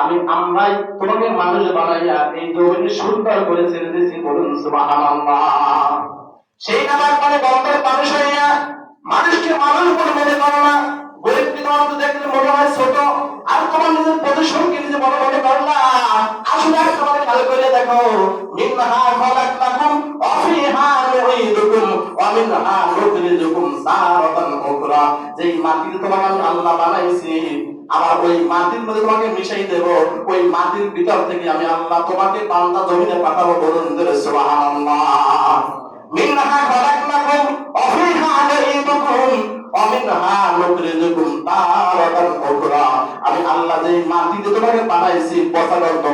আমি, আমরাই তোমাকে মানুষ বানাইয়া এই জমিনে সুন্দর করে ছেড়ে দিয়েছি, বলুন সেই নামাজ মানে গল্পের মানুষ হইয়া, মানুষকে মানুষ বলে মনে করো না গরিবকে তোমার দেখলে মনে হয় ছোট, আর তোমার নিজের পজিশনকে নিজে বড় মনে করো না? আসলে আর তোমার খেয়াল করে দেখো মিনহা খালাকনাকুম ওয়া ফিহা নুঈদুকুম ওয়া মিনহা নুখরিজুকুম তারাতান উখরা। যেই মাটিতে তোমাকে আমি আল্লাহ বানাইছি আবার ওই মাটির মধ্যে তোমাকে মিশাই দেব, ওই মাটির ভিতর থেকে আমি আল্লাহ তোমাকে বান্দা জমিনে পাঠাবো বলুন আমি আল্লাহ যেই মাটিতে তোমাকে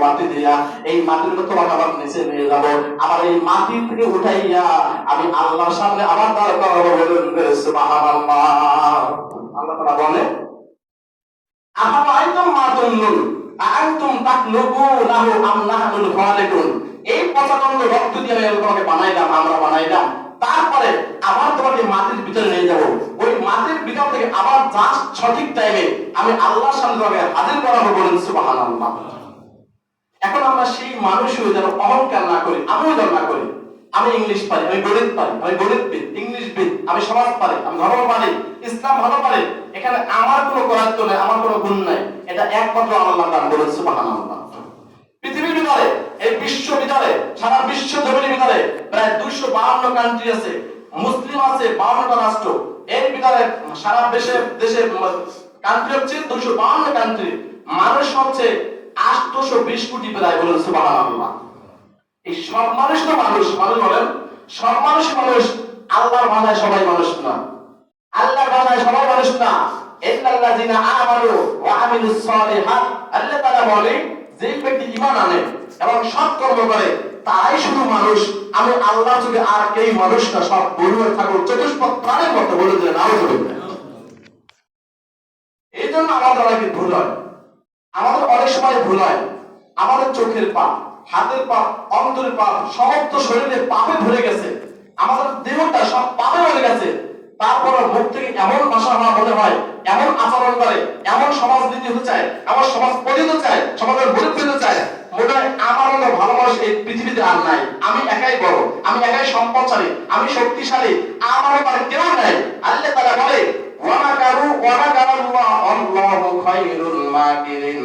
মাটি দিয়া, এই মাটির মধ্যে তোমাকে আবার নিচে নিয়ে যাব। আবার এই মাটি থেকে উঠাইয়া আমি আল্লাহর সামনে আবার দাঁড় করাবো বলুন আল্লাহ তাআলা বলে মা আআনতুম আম নাহনুল খালিকুন এই রক্ত দিয়ে আমি তোমাকে বানাইলাম, আমরা বানাইলাম। তারপরে আবার তোমাকে মাটির ভিতরে নিয়ে যাব। ওই মাটির ভিতর থেকে আবার জাস্ট সঠিক টাইমে আমি আল্লাহর সামনে হাজির করাবো বলুন, সুবহানাল্লাহ। এখন আমরা সেই মানুষ হয়ে যেন অহংকার না করি, আমিও না করি। আমি ইংলিশ পারি, আমি গণিত পারি, আমি গণিতবিদ আমি সমাজ পারি আমি ধর্ম পারি ইসলাম ভালো পারি এখানে আমার কোনো করাত্ম নেই, আমার কোনো গুণ নাই। এটা একমাত্র আল্লাহ দান বলেন, সুবহানাল্লাহ। পৃথিবীর ভিতরে, এই সারা বিশ্ব ভিতরে প্রায় দুইশো বাহান্ন কান্ট্রি আছে, মুসলিম আছে রাষ্ট্র। এর ভিতরে সারা দেশে দেশে কান্ট্রি হচ্ছে দুইশো বাহান্ন কান্ট্রি মানুষ হচ্ছে আটশো বিশ কোটি প্রায়, বলেন সুবহানাল্লাহ। এই সব মানুষ তো মানুষ মানুষ বলেন, সব মানুষ মানুষ। আল্লাহর ভাষায় সবাই মানুষ না। আল্লাহর ভাষায় সবাই মানুষ না। এই জন্য আমাদের অনেক ভুল হয়। আমাদের অনেক সময় ভুল হয়। আমাদের চোখের পাপ, হাতের পাপ, অন্তরের পাপ, সমস্ত শরীরে পাপে ভরে গেছে। আমাদের দেহটা সব পাপে ভরে গেছে। তারপর মুখ থেকে এমন ভাষা হওয়া মনে হয়, এমন আচরণ করে, এমন সমাজ নীতি হতে চায়, এমন সমাজ পরিণত চায়, সমাজের গরিব পেতে চায়। মনে হয় আমার মতো এই পৃথিবীতে আর নাই। আমি একাই বড়, আমি একাই সম্পদশালী, আমি শক্তিশালী, আমার ব্যাপারে কেউ নাই। আল্লাহ তাআলা বলে ওয়ামা কারু খায়রুল মাকিরিন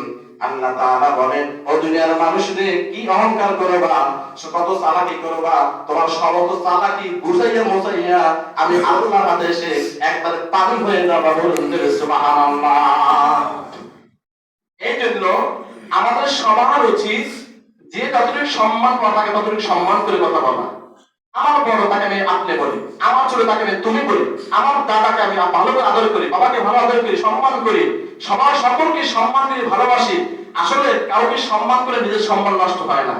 আল্লাহ তাআলা বলেন, ও দুনিয়ার মানুষদের কি অহংকার কত চালাকি তোমার সমস্ত চালাকি আমি আল্লাহর একবার পানি হয়ে যাবা বলুন সুবহানাল্লাহ। এই জন্য আমাদের সবার উচিত যে যতটুকু সম্মান থাকে ততটুকু সম্মান করে কথা বলা। আমার বড় তাকে আমি আপনি বলি, আমার ছোট তাকে আমি তুমি বলি, আমার দাদাকে আমি ভালো করে আদর করি, বাবাকে ভালো আদর করি, সম্মান করি, সবার সকলকে সম্মান করি ভালোবাসি, আসলে কাউকে সম্মান করে নিজের সম্মান নষ্ট হয় না।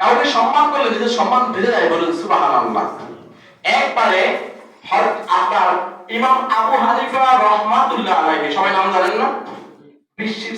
কাউকে সম্মান করলে নিজের সম্মান বেড়ে যায় বলুন সুবহানাল্লাহ। একবারে হযরত আপনার ইমাম আবু হানিফা রহমাতুল্লাহ আলাইহি, সবাই নাম জানেন না? বিশ্বের